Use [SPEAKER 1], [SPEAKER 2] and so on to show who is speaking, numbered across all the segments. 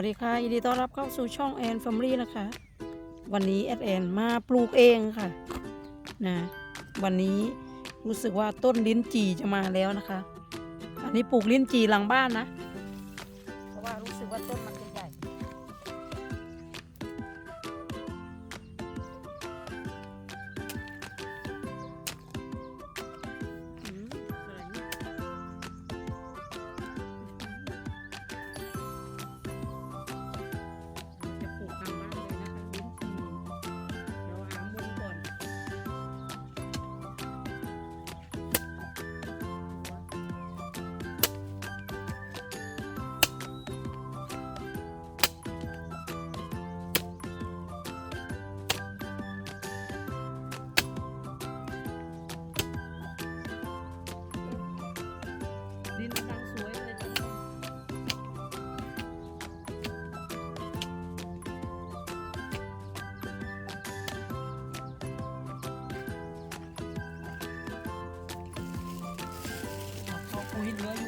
[SPEAKER 1] วัสดีค่ะยินดีต้อนรับเข้าสู่ช่องแอนแฟมิลี่นะคะ วันนี้แอดแอนมาปลูกเองค่ะนะวันนี้รู้สึกว่าต้นลิ้นจี่จะมาแล้วนะคะ อันนี้ปลูกลิ้นจี่หลังบ้านนะ เพราะว่ารู้สึกว่าต้น Good.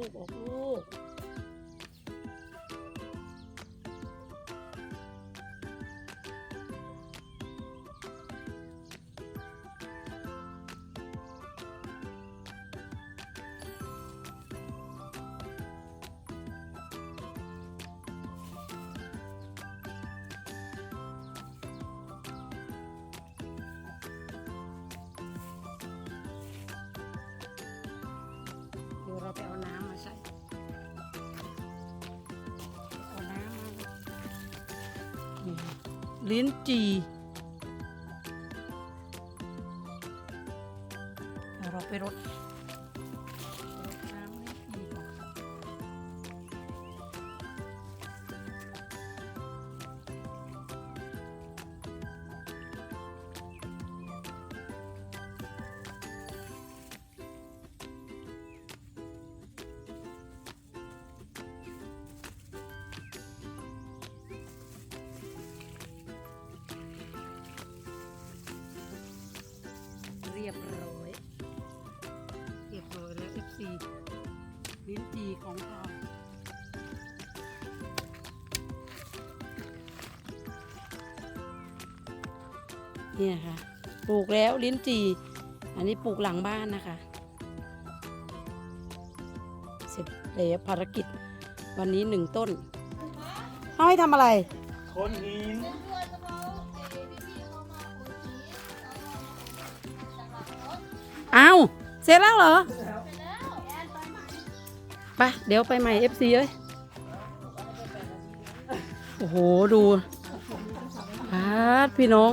[SPEAKER 1] ลูกเดี๋ยวเราไปเอาน้ำ ลิ้นจี่เราไปรด เนี่ยค่ะ ปลูกแล้วลิ้นจี่ อันนี้ปลูกหลังบ้านนะคะ เสร็จแล้วภารกิจวันนี้หนึ่งต้นเขาให้ทำอะไร
[SPEAKER 2] คนหิน
[SPEAKER 1] อ้าวเสร็จแล้วเหรอ ไป เดี๋ยวไปใหม่ FC เอ้ย โอ้โห ดูปาดพี่น้อง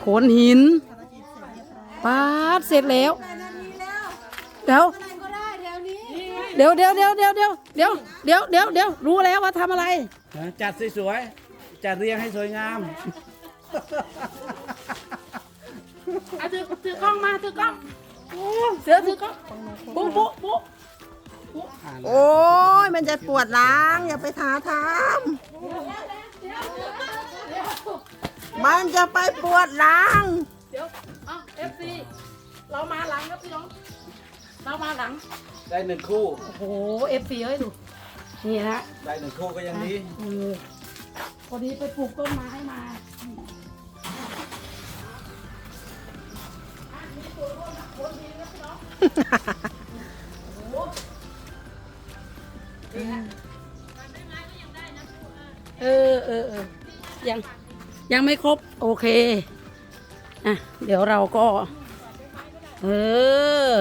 [SPEAKER 1] โขนหินปาดเสร็จแล้ว เดี๋ยวเดี๋ยวเดี๋ยวเดี๋ยวเดี๋ยวเดี๋ยวเดี๋ยวเดี๋ยวเดี๋ยวเดี๋ยวรู้แล้วว่าทำอะไร
[SPEAKER 2] จัดสวยๆจัดเรียงให้สวยงาม
[SPEAKER 1] เอาถือถือกล้องมาถือกล้องเสือถือกล้องปุ๊ปุ๊ปุ๊
[SPEAKER 3] โอ้ยมันจะปวดหล้างอย่าไปท้าทำมั นจะไปปวดหล้าง
[SPEAKER 1] เดี๋ยวเอาเอฟซีเรามาหลังครับพี่น้อง เรามาหลัง
[SPEAKER 2] ได้หนึ่งคู่
[SPEAKER 1] โอ้โหเอฟซีเอ้ยดู นี่นะ
[SPEAKER 2] ได้หนึ่งคู่ก็ยังดี
[SPEAKER 1] เออพอดีไปปลูกต้นไม้มา เออเออเออยัง ยังไม่ครบ โอเคอะเดี๋ยวเราก็ เออ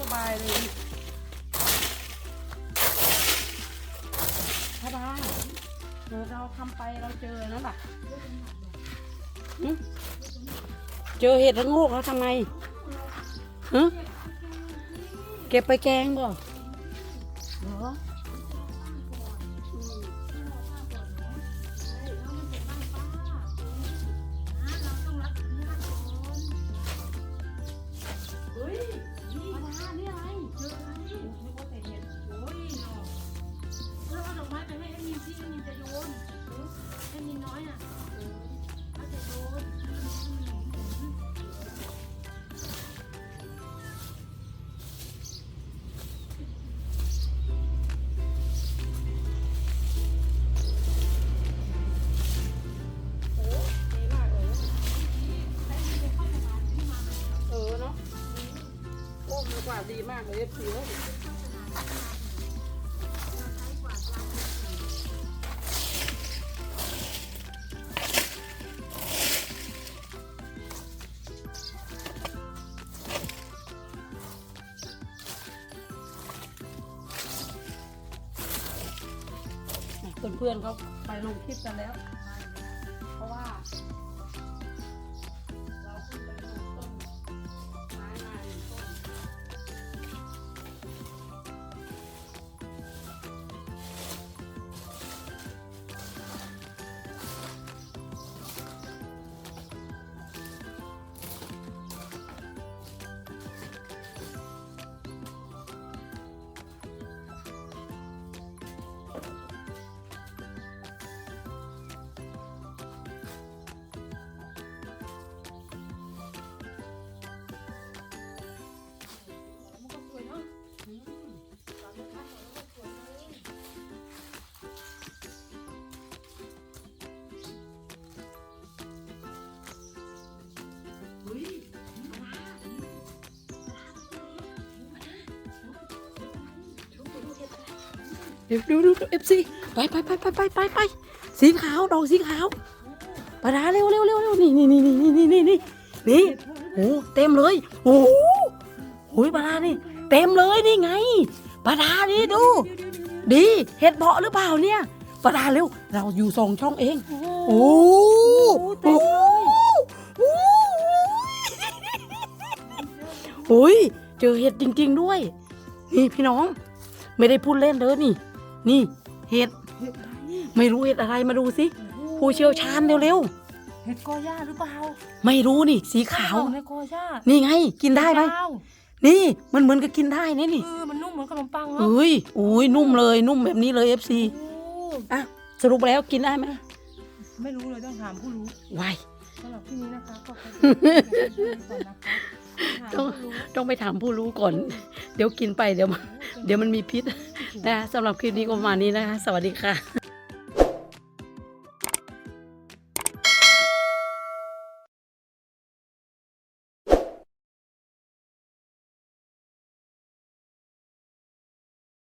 [SPEAKER 1] สบายเลยถ้าได้เดี๋ยวเราทำไปเราเจอนั่นแหละเจอเห็ดระโงกแล้วทำไมฮะเก็บไปแกงบ่เหรอ ดี
[SPEAKER 4] มา
[SPEAKER 1] กเลยเสียวเพื่อนๆเขาไปลงคลิปกันแล้ว ดี๋ยวดูดูเอฟซีไปไปไปไปไปไปไปสีขาวดอกสีขาวปลาดาเร็วเร็วเร็วเร็วนี่นี่นี่นี่นี่นี่นี่นี่โอ้เต็มเลยโอ้โหโอ้ยปลาดานี่ เต็มเลยนี่ไงปลาดานี่ดู ดีเห็ดเพาะหรือเปล่าเนี่ยปลาดาเร็ว เราอยู่สองช่องเองโอ้โหโอ้โหยเจอเห็ดจริง ๆ ด้วย นี่พี่น้อง ไม่ได้พูดเล่นเด้อนี่ นี่เห็ดไม่รู้เห็ดอะไรมาดูสิผู้เชี่ยวชาญเร็ว
[SPEAKER 4] เห็ดกอหญ้าหรือเปล่า
[SPEAKER 1] ๆไม่รู้นี่ สีขาว
[SPEAKER 4] ในกอหญ้า
[SPEAKER 1] นี่ไง กินได้ไหม
[SPEAKER 4] เจ้า
[SPEAKER 1] นี่มันเหมือนกับกินได้นี่นี่
[SPEAKER 4] เออมันนุ่มเหมือนขนมปังเนาะ
[SPEAKER 1] เอ้ยอุ้ยนุ่มเลยนุ่มแบบนี้เลยเอฟซี
[SPEAKER 4] โอ้
[SPEAKER 1] อะสรุปแล้วกินได้ไหม
[SPEAKER 4] ไม่รู้เลยต้องถามผู้รู้
[SPEAKER 1] วาย
[SPEAKER 4] สำหรับที่นี้นะคะก็ขอตัวไปก่อนนะคะถาม
[SPEAKER 1] ต้อง
[SPEAKER 4] ผู้รู้
[SPEAKER 1] ต้องไปถามผู้รู้ก่อน เดี๋ยวกินไปเดี๋ยวมันเดี๋ยวมันมีพิษ นะสำหรับคลิปนี้ก็ประมาณนี้นะคะ สวัสดีค่ะ